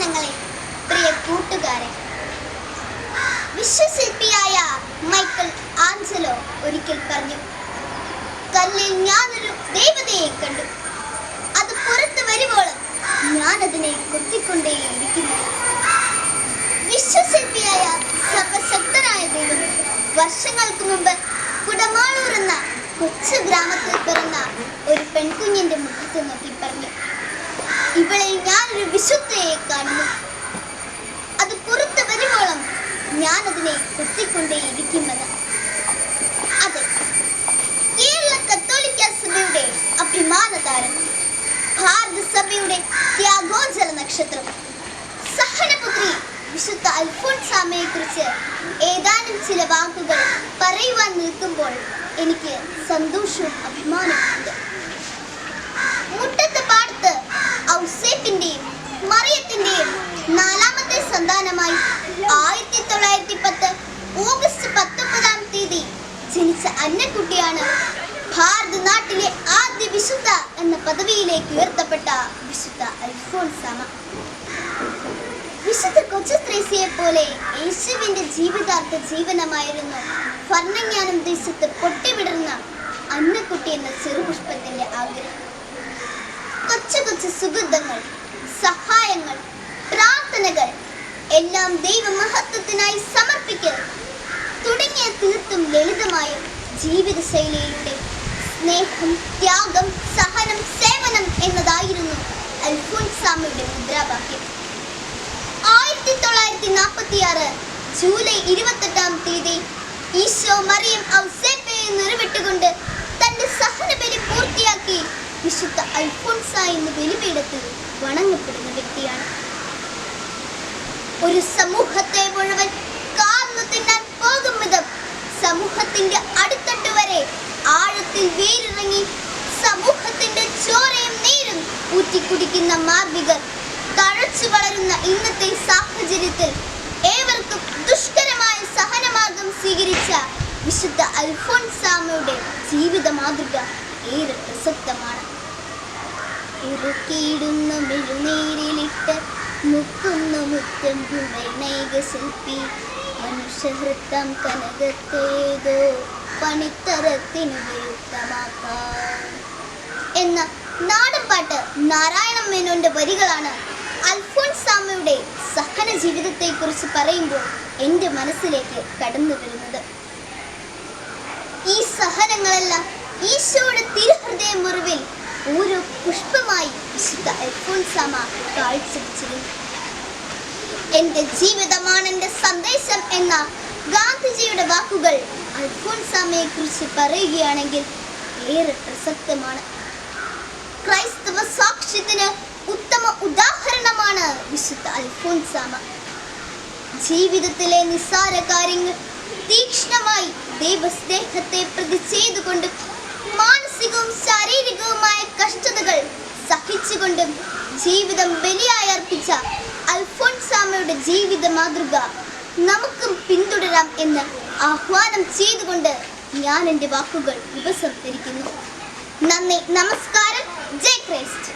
വന്ദനങ്ങളെ പ്രിയ കൂട്ടുകാരെ വിശ്വശില്പിയായ Michael Angelo ഒരിക്കൽ പറഞ്ഞു കല്ലിൽ ഞാനൊരു ദേവതയെ കണ്ടു. അത് പുറത്ത് വരുവോളം ഞാനതിനെ കൊത്തിക്കൊണ്ടേയിരിക്കുന്നു. വിശ്വശില്പിയായ സർവശക്തനായ ദൈവം വർഷങ്ങൾക്ക് മുമ്പ് കുടമാളൂർ എന്ന കൊച്ചു ഗ്രാമത്തിൽ പിറന്ന ഒരു പെൺകുഞ്ഞിന്റെ മുഖത്ത് നോക്കി. ഞാനൊരു വിശുദ്ധയെ കാണുന്നു അത് പുറത്തു വരുവോളം ഞാൻ അതിനെ കൊത്തിക്കൊണ്ടേയിരിക്കുമെന്ന് അതെ കേരള കത്തോലിക്ക സഭയുടെ അഭിമാന താരം ഭാരത സഭയുടെ ത്യാഗോജല നക്ഷത്രം സഹനപുത്രി വിശുദ്ധ അൽഫോൺസാമയെ കുറിച്ച് ഏതാനും ചില വാക്കുകൾ പറയുവാൻ നിൽക്കുമ്പോൾ എനിക്ക് സന്തോഷവും അഭിമാനവുമുണ്ട്. ഔസേപ്പിന്റെയും മറിയത്തിന്റെയും നാലാമത്തെ സന്താനമായി ആയിരത്തി തൊള്ളായിരത്തി പത്ത് ഓഗസ്റ്റ് പത്തൊമ്പതാം തീയതി ജനിച്ച അന്നക്കുട്ടിയാണ് ഭാരത നാട്ടിലെ ആദ്യ വിശുദ്ധ എന്ന പദവിയിലേക്ക് ഉയർത്തപ്പെട്ട വിശുദ്ധ അൽഫോൺസാമ. വിശുദ്ധ കൊച്ചുത്രേസ്യയെ പോലെ യേശുവിന്റെ ജീവിതാർത്ഥ ജീവനമായിരുന്നു ഭരണജ്ഞാനം ദേശത്ത് പൊട്ടിവിടർന്ന അന്നക്കുട്ടി എന്ന ചെറുപുഷ്പത്തിന്റെ ആഗ്രഹം. കൊച്ചു കൊച്ചു സഹായങ്ങൾ പ്രാർത്ഥനകൾ എല്ലാം ദൈവമഹത്വത്തിനായി സമർപ്പിക്കൽ തുടങ്ങിയ തീർത്തും ലളിതമായ ജീവിതശൈലിയിലൂടെ സ്നേഹം ത്യാഗം സഹനം സേവനം എന്നതായിരുന്നു അൽഫോൻസാമയുടെ മുദ്രാവാക്യം. ആയിരത്തി തൊള്ളായിരത്തി നാൽപ്പത്തി ആറ് ജൂലൈ ഇരുപത്തെട്ടാം തീയതി ഈശോ മറിയം ഔസേപ്പയെ നിറവിട്ടുകൊണ്ട് വിശുദ്ധ അൽഫോൻസ എന്ന ബലിപീഠത്തിൽ വണങ്ങപ്പെടുന്ന വ്യക്തിയാണ്. ഒരു സമൂഹത്തെ മുഴുവൻ കാർന്നു തിന്നാൻ പോകും വിധം സമൂഹത്തിന്റെ അടുത്തട്ട് വരെ ആഴത്തിൽ വേരിറങ്ങി സമൂഹത്തിന്റെ ചോരയും നീരും ഊറ്റിക്കുടിക്കുന്ന മാർഗികൾ തഴച്ചു വളരുന്ന ഇന്നത്തെ സാഹചര്യത്തിൽ ഏവർക്കും ദുഷ്കരമായ സഹനമാർഗം സ്വീകരിച്ച വിശുദ്ധ അൽഫോൻസാമയുടെ ജീവിത മാതൃക ഏറെ പ്രസക്തമാണ്. ഇറുക്കിയിടുന്ന മെഴുനീരിലിട്ട് മുക്കുന്ന പ്രണയിക ശില്പി. മനുഷ്യഹൃത്തം കനകത്തേതോ പണിത്തരത്തിന് ഉപയുക്തമാക്കാം എന്ന നാടൻപാട്ട് നാരായണ മേനോന്റെ വരികളാണ് അൽഫോൺസ് അൽഫോൻസാമയുടെ സഹന ജീവിതത്തെക്കുറിച്ച് പറയുമ്പോൾ എന്റെ മനസ്സിലേക്ക് കടന്നു വരുന്നത്. ഈ സഹനങ്ങളെല്ലാം ഈശോയുടെ തിരുഹൃദയ മുറിവിൽ ഓരോ പുഷ്പമായി വിശുദ്ധ അൽഫോൻസാമ കാഴ്ചവെച്ചിരുന്നു എന്റെ ജീവിതമാണ് എന്റെ സന്ദേശം എന്ന ഗാന്ധിജിയുടെ വാക്കുകൾ അൽഫോൻസാമയെ കുറിച്ച് പറയുകയാണെങ്കിൽ ഏറെ പ്രസക്തമാണ്. ക്രൈസ്തവ സാക്ഷ്യത്തിന് ഉത്തമ ഉദാഹരണമാണ് വിശുദ്ധ അൽഫോൻസാമ ജീവിതത്തിലെ നിസ്സാര കാര്യങ്ങൾ തീക്ഷ്ണമായി ദൈവസ്നേഹത്തെ പ്രതി ചെയ്തുകൊണ്ട് മാനസികവും ശാരീരികവുമായ കഷ്ടതകൾ സഹിച്ചുകൊണ്ടും ജീവിതം ബലിയായി അർപ്പിച്ച അൽഫോൺസാമയുടെ ജീവിത മാതൃക നമുക്കും പിന്തുടരാം എന്ന് ആഹ്വാനം ചെയ്തുകൊണ്ട് ഞാൻ എന്റെ വാക്കുകൾ ഉപസംഹരിക്കുന്നു. നന്ദി നമസ്കാരം. ജയ് ക്രൈസ്റ്റ്